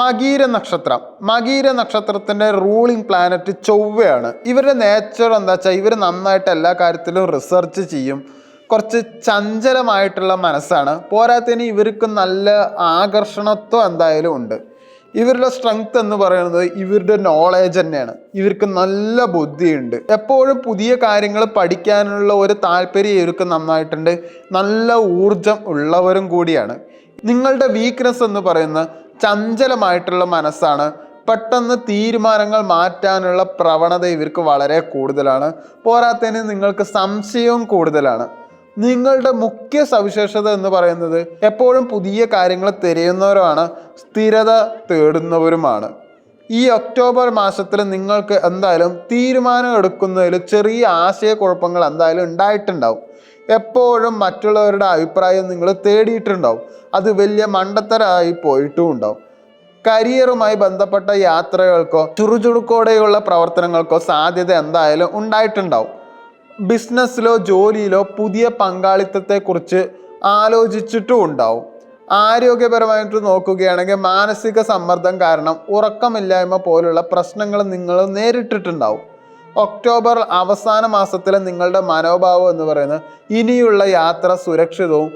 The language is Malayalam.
മകീര നക്ഷത്രം. മകീര നക്ഷത്രത്തിന്റെ റൂളിംഗ് പ്ലാനറ്റ് ചൊവ്വയാണ്. ഇവരുടെ നേച്ചർ എന്താ വെച്ചാൽ ഇവർ നന്നായിട്ട് എല്ലാ കാര്യത്തിലും റിസർച്ച് ചെയ്യും. കുറച്ച് ചഞ്ചലമായിട്ടുള്ള മനസ്സാണ്. പോരാത്തതിന് ഇവർക്ക് നല്ല ആകർഷണത്വം എന്തായാലും ഉണ്ട്. ഇവരുടെ സ്ട്രെങ്ത് എന്ന് പറയുന്നത് ഇവരുടെ നോളേജ് തന്നെയാണ്. ഇവർക്ക് നല്ല ബുദ്ധിയുണ്ട്. എപ്പോഴും പുതിയ കാര്യങ്ങൾ പഠിക്കാനുള്ള ഒരു താല്പര്യം ഇവർക്ക് നന്നായിട്ടുണ്ട്. നല്ല ഊർജം ഉള്ളവരും കൂടിയാണ്. നിങ്ങളുടെ വീക്ക്നെസ് എന്ന് പറയുന്ന ചഞ്ചലമായിട്ടുള്ള മനസ്സാണ്. പെട്ടെന്ന് തീരുമാനങ്ങൾ മാറ്റാനുള്ള പ്രവണത ഇവർക്ക് വളരെ കൂടുതലാണ്. പോരാത്തതിന് നിങ്ങൾക്ക് സംശയവും കൂടുതലാണ്. നിങ്ങളുടെ മുഖ്യ സവിശേഷത എന്ന് പറയുന്നത് എപ്പോഴും പുതിയ കാര്യങ്ങൾ തിരയുന്നവരുമാണ് സ്ഥിരത തേടുന്നവരുമാണ്. ഈ ഒക്ടോബർ മാസത്തിൽ നിങ്ങൾക്ക് എന്തായാലും തീരുമാനം എടുക്കുന്നതിൽ ചെറിയ ആശയക്കുഴപ്പങ്ങൾ എന്തായാലും ഉണ്ടായിട്ടുണ്ടാവും. എപ്പോഴും മറ്റുള്ളവരുടെ അഭിപ്രായം നിങ്ങൾ തേടിയിട്ടുണ്ടാവും. അത് വലിയ മണ്ടത്തരമായി പോയിട്ടും ഉണ്ടാവും കരിയറുമായി ബന്ധപ്പെട്ട യാത്രകൾക്കോ ചുറുചുറുക്കോടെയുള്ള പ്രവർത്തനങ്ങൾക്കോ സാധ്യത എന്തായാലും ഉണ്ടായിട്ടുണ്ടാവും. ബിസിനസ്സിലോ ജോലിയിലോ പുതിയ പങ്കാളിത്തത്തെക്കുറിച്ച് ആലോചിച്ചിട്ടും ഉണ്ടാവും ആരോഗ്യപരമായിട്ട് നോക്കുകയാണെങ്കിൽ മാനസിക സമ്മർദ്ദം കാരണം ഉറക്കമില്ലായ്മ പോലുള്ള പ്രശ്നങ്ങൾ നിങ്ങൾ നേരിട്ടിട്ടുണ്ടാവും. ഒക്ടോബർ അവസാന മാസത്തിലെ നിങ്ങളുടെ മനോഭാവം എന്ന് പറയുന്നത് ഇനിയുള്ള യാത്ര സുരക്ഷിതവും